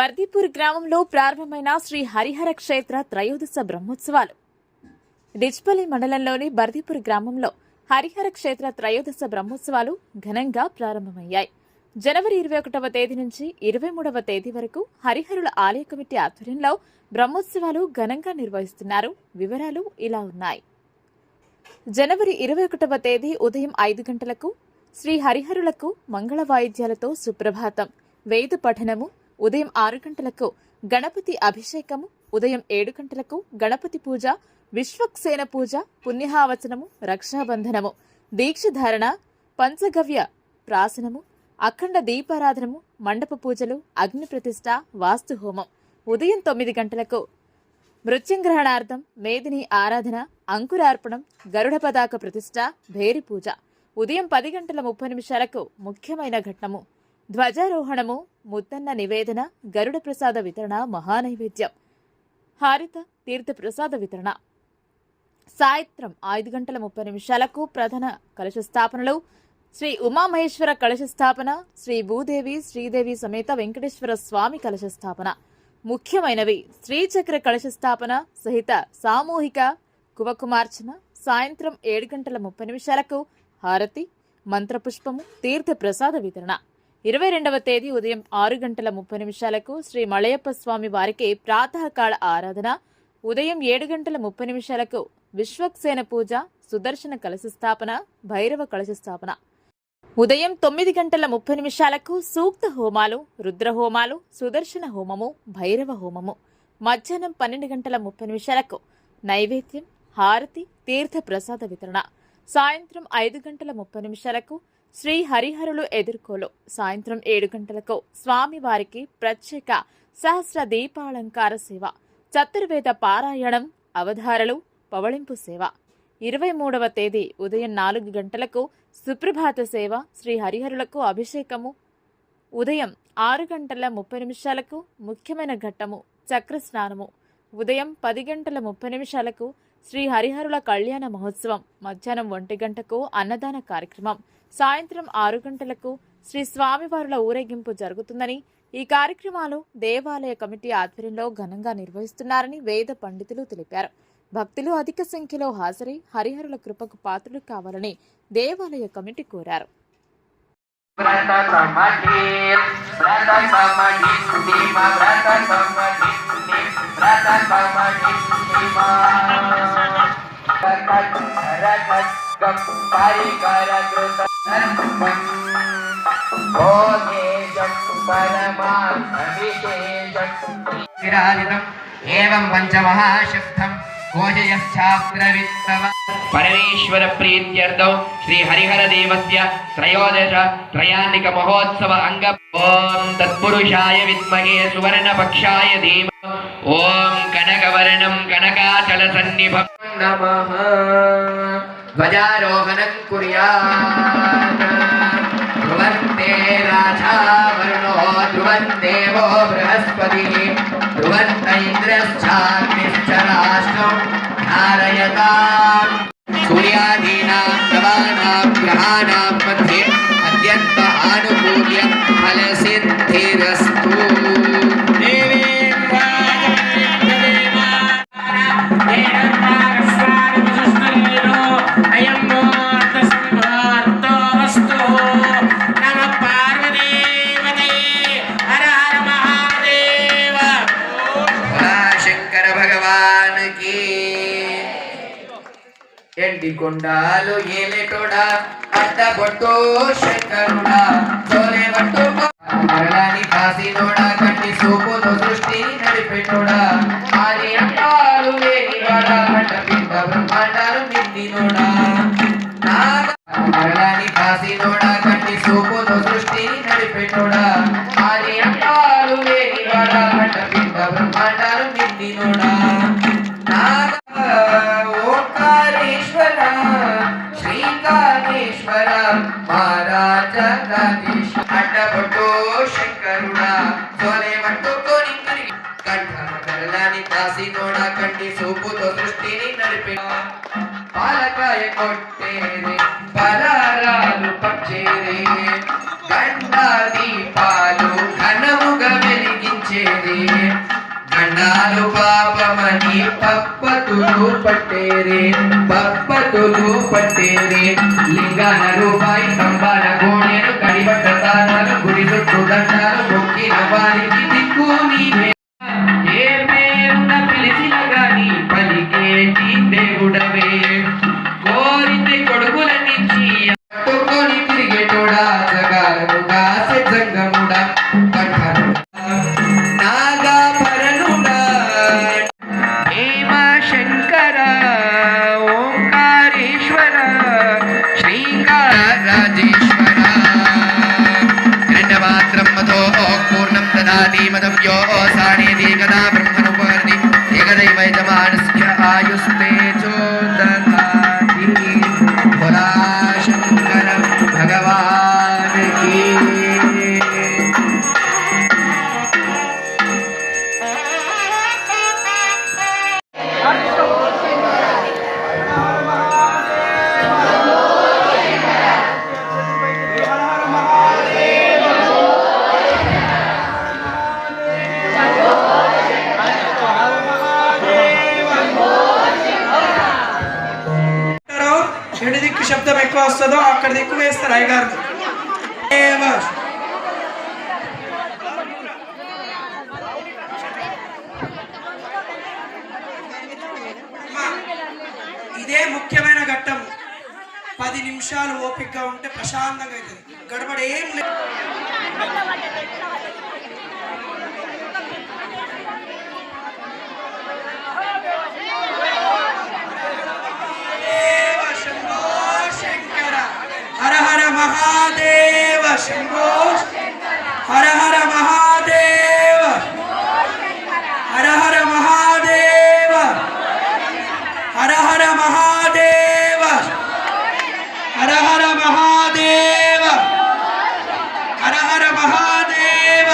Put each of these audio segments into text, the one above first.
బర్దీపూర్ గ్రామంలో ప్రారంభమైన శ్రీ హరిహర క్షేత్ర త్రయోదశ బ్రహ్మోత్సవాలు. డిచ్పల్లి మండలంలోని బర్దీపూర్ గ్రామంలో హరిహర క్షేత్ర త్రయోదశ బ్రహ్మోత్సవాలు ఘనంగా ప్రారంభమయ్యాయి. జనవరి ఇరవై ఒకటవ తేదీ నుంచి ఇరవై మూడవ తేదీ వరకు హరిహరుల ఆలయ కమిటీ ఆధ్వర్యంలో బ్రహ్మోత్సవాలు ఘనంగా నిర్వహిస్తున్నారు. వివరాలు ఇలా ఉన్నాయి. జనవరి ఇరవై ఒకటవ తేదీ ఉదయం ఐదు గంటలకు శ్రీ హరిహరులకు మంగళ వాయిద్యాలతో సుప్రభాతం. వేద పఠనము ఉదయం ఆరు గంటలకు గణపతి అభిషేకము ఉదయం ఏడు గంటలకు గణపతి పూజ విశ్వక్సేన పూజ పుణ్యహావచనము రక్షాబంధనము దీక్షధారణ పంచగవ్య ప్రాసనము అఖండ దీపారాధనము మండప పూజలు అగ్ని ప్రతిష్ట వాస్తు హోమం. ఉదయం తొమ్మిది గంటలకు మృత్యుంగ్రహణార్థం మేదిని ఆరాధన అంకురార్పణం గరుడ పతాక ప్రతిష్ట భేరి పూజ. ఉదయం పది గంటల ముప్పై నిమిషాలకు ముఖ్యమైన ఘట్టము ధ్వజారోహణము ముత్తన్న నివేదన గరుడ ప్రసాద వితరణ మహానైవేద్యం. హారిత తీర్థ ప్రసాద వితరణ. సాయంత్రం ఐదు గంటల ముప్పై నిమిషాలకు ప్రధాన కలశ స్థాపనలు. శ్రీ ఉమామహేశ్వర కలశ స్థాపన శ్రీ భూదేవి శ్రీదేవి సమేత వెంకటేశ్వర స్వామి కలశ స్థాపన. ముఖ్యమైనవి శ్రీచక్ర కలశ స్థాపన సహిత సామూహిక కువకుమార్చన సాయంత్రం ఏడు గంటల ముప్పై నిమిషాలకు హారతి మంత్రపుష్పము తీర్థ ప్రసాద వితరణ. ఇరవై రెండవ తేదీ ఉదయం ఆరు గంటల ముప్పై నిమిషాలకు శ్రీ మలయప్ప స్వామి వారికి ప్రాతకాల ఆరాధన. ఉదయం ఏడు గంటల ముప్పై నిమిషాలకు విశ్వక్సేన పూజ సుదర్శన కలశ స్థాపన భైరవ కలశ స్థాపన. ఉదయం తొమ్మిది గంటల ముప్పై నిమిషాలకు సూక్త హోమాలు రుద్ర హోమాలు సుదర్శన హోమము భైరవ హోమము. మధ్యాహ్నం పన్నెండు గంటల ముప్పై నిమిషాలకు నైవేద్యం హారతి తీర్థ ప్రసాద వితరణ. సాయంత్రం ఐదు గంటల ముప్పై నిమిషాలకు శ్రీ హరిహరులు ఎదుర్కోలు. సాయంత్రం ఏడు గంటలకు స్వామివారికి ప్రత్యేక సహస్ర దీపాలంకార సేవ చతుర్వేద పారాయణం అవధారలు పవళింపు సేవ. ఇరవై మూడవ తేదీ ఉదయం నాలుగు గంటలకు సుప్రభాత సేవ శ్రీ హరిహరులకు అభిషేకము. ఉదయం ఆరు గంటల ముప్పై నిమిషాలకు ముఖ్యమైన ఘట్టము చక్ర స్నానము. ఉదయం పది గంటల ముప్పై నిమిషాలకు శ్రీ హరిహరుల కళ్యాణ మహోత్సవం మధ్యాహ్నం ఒంటి గంటకు అన్నదాన కార్యక్రమం. సాయంత్రం ఆరు గంటలకు శ్రీ స్వామివారుల ఊరేగింపు జరుగుతుందని ఈ కార్యక్రమాలు దేవాలయ కమిటీ ఆధ్వర్యంలో ఘనంగా నిర్వహిస్తున్నారని వేద పండితులు తెలిపారు. భక్తులు అధిక సంఖ్యలో హాజరై హరిహరుల కృపకు పాత్రలు కావాలని దేవాలయ కమిటీ కోరారు. ఏవం పంచమహాశబ్దం పరమేశ్వర ప్రీత్యర్థం శ్రీ హరిహర దేవస్య త్రయోదశ త్రయాన్నిక మహోత్సవ అంగ ఓం తత్పురుషాయ విద్మహే సువర్ణ పక్షాయ ధీమ ఓం కనకవర్ణం కనకాచల సన్నిభం నమః ध्वजारोहणं कुर्यात्। ध्रुवन्ते राधा बृहस्पतिः। ध्रुवन्त इन्द्रश्चाग्निश्च ध्रुवन्तैन्द्रं धारयताम्। सूर्यादीनां तवानां ग्रहाणां मध्ये अत्यन्त आनुकूल्यफलसिद्धिरसि ఎండి కొండాలు ఏలేటోడా అడ్డ బొట్టు శంకరుడా. చోలే బట్టు మరలాని కాసినోడా కంటి సూపును సృష్టిని నడిపెట్టోడా. ఆది అంటాలు లేనివాడా అంట పిండ బ్రహ్మాండాలు నిండినోడా నాద మరలాని కాసినోడా కంటి సూపును సృష్టిని నడిపెట్టోడా. అడ్డపొట్టు శంకరుడా సోనే పట్టుకొని కంఠన బెరలాని దాసి నోడ పట్టేరే పట్టేరే లింగాల రూపాయి సంబాల గోణెను చూడటారు మొక్కిన వారికి โยสา అంటారో దిక్కు శబ్దం ఎక్కువ వస్తుందో అక్కడ దిక్కు వేస్తారు అయ్యగారు. ఇదే ముఖ్యమైన ఘట్టం. పది నిమిషాలు ఓపికగా ఉంటే ప్రశాంతంగా అవుతుంది గడబడ ఏం లేదు హర మహాదేవ శంభో హర హర మహాదేవ హర హర మహాదేవ హర హర మహాదేవ హర హర మహాదేవ హర హర మహాదేవ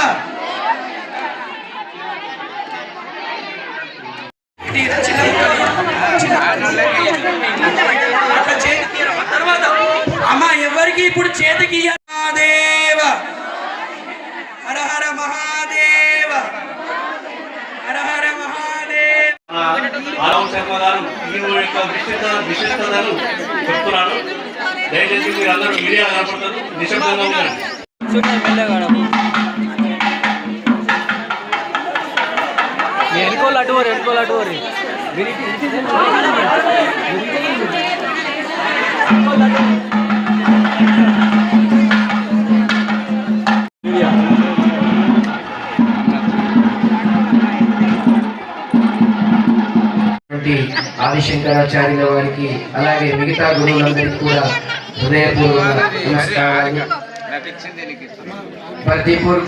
ఇది చిన్న అట్లా చేతి తీయడం. ఆ తర్వాత అమ్మ ఎవరికి ఇప్పుడు చేతికి మహాదేవ హర హర మహాదేవ. హర హర మహాదేవ. యొక్క విశిష్టతను చెప్తున్నాను. దయచేసి మీరు అందరూ మీడియా కనపడతారు. నిశ్శబ్దంగా ఆదిశంకరాచార్యుల వారికి అలాగే మిగతా గురువులందరికీ కూడా హృదయపూర్వక నమస్కారాలు.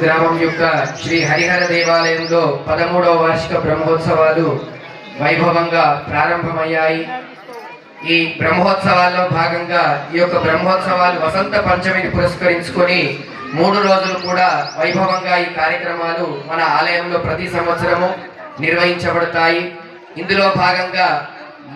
గ్రామం యొక్క శ్రీ హరిహర దేవాలయంలో పదమూడవ వార్షిక బ్రహ్మోత్సవాలు వైభవంగా ప్రారంభమయ్యాయి. ఈ బ్రహ్మోత్సవాల్లో భాగంగా ఈ యొక్క బ్రహ్మోత్సవాలు వసంత పంచమిని పురస్కరించుకొని మూడు రోజులు కూడా వైభవంగా ఈ కార్యక్రమాలు మన ఆలయంలో ప్రతి సంవత్సరము నిర్వహించబడతాయి. ఇందులో భాగంగా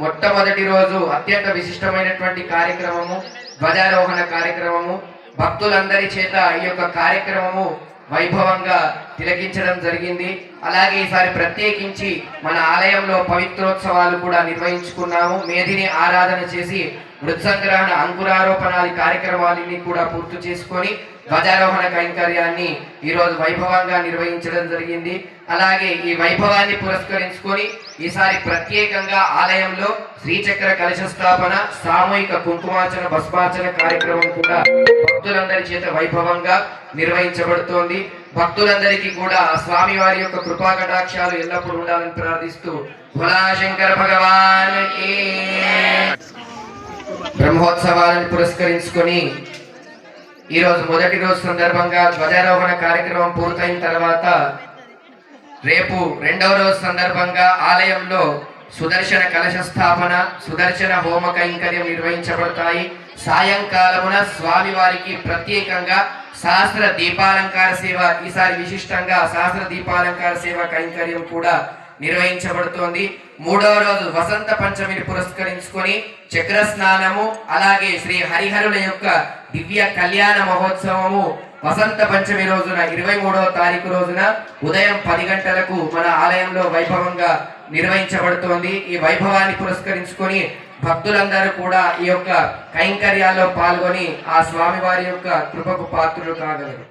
మొట్టమొదటి రోజు అత్యంత విశిష్టమైనటువంటి కార్యక్రమము ధ్వజారోహణ కార్యక్రమము భక్తులందరి చేత ఈ యొక్క కార్యక్రమము వైభవంగా తిలకించడం జరిగింది. అలాగే ఈసారి ప్రత్యేకించి మన ఆలయంలో పవిత్రోత్సవాలు కూడా నిర్వహించుకున్నాము. మేధిని ఆరాధన చేసి మృత్సంగ్రహణ అంకురారోపణాది కార్యక్రమాలన్నీ కూడా పూర్తి చేసుకొని ధ్వజారోహణ కైంకర్యాన్ని ఈరోజు వైభవంగా నిర్వహించడం జరిగింది. అలాగే ఈ వైభవాన్ని పురస్కరించుకొని ఈసారి ప్రత్యేకంగా ఆలయంలో శ్రీచక్ర కలశ స్థాపన సామూహిక కుంకుమార్చన భస్మార్చన కార్యక్రమం కూడా భక్తులందరి చేత వైభవంగా నిర్వహించబడుతోంది. భక్తులందరికీ కూడా స్వామి వారి యొక్క కృపా కటాక్షాలు ఎల్లప్పుడూ ఉండాలని ప్రార్థిస్తూ భోలా భగవాన్ బ్రహ్మోత్సవాలను పురస్కరించుకొని ఈ రోజు మొదటి రోజు సందర్భంగా ధ్వజారోహణ కార్యక్రమం పూర్తయిన తర్వాత రేపు రెండవ రోజు సందర్భంగా ఆలయంలో సుదర్శన కలశ స్థాపన సుదర్శన హోమ కైంకర్యం నిర్వహించబడతాయి. సాయంకాలమున స్వామివారికి ప్రత్యేకంగా శాస్త్ర దీపాలంకార సేవ ఈసారి విశిష్టంగా శాస్త్ర దీపాలంకార సేవ కైంకర్యం కూడా నిర్వహించబడుతోంది. మూడవ రోజు వసంత పంచమిని పురస్కరించుకొని చక్ర స్నానము అలాగే శ్రీ హరిహరుల యొక్క దివ్య కళ్యాణ మహోత్సవము వసంత పంచమి రోజున ఇరవై మూడవ తారీఖు రోజున ఉదయం పది గంటలకు మన ఆలయంలో వైభవంగా నిర్వహించబడుతోంది. ఈ వైభవాన్ని పురస్కరించుకొని భక్తులందరూ కూడా ఈ యొక్క కైంకర్యాల్లో పాల్గొని ఆ స్వామివారి యొక్క కృపకు పాత్రులు కాగలరు.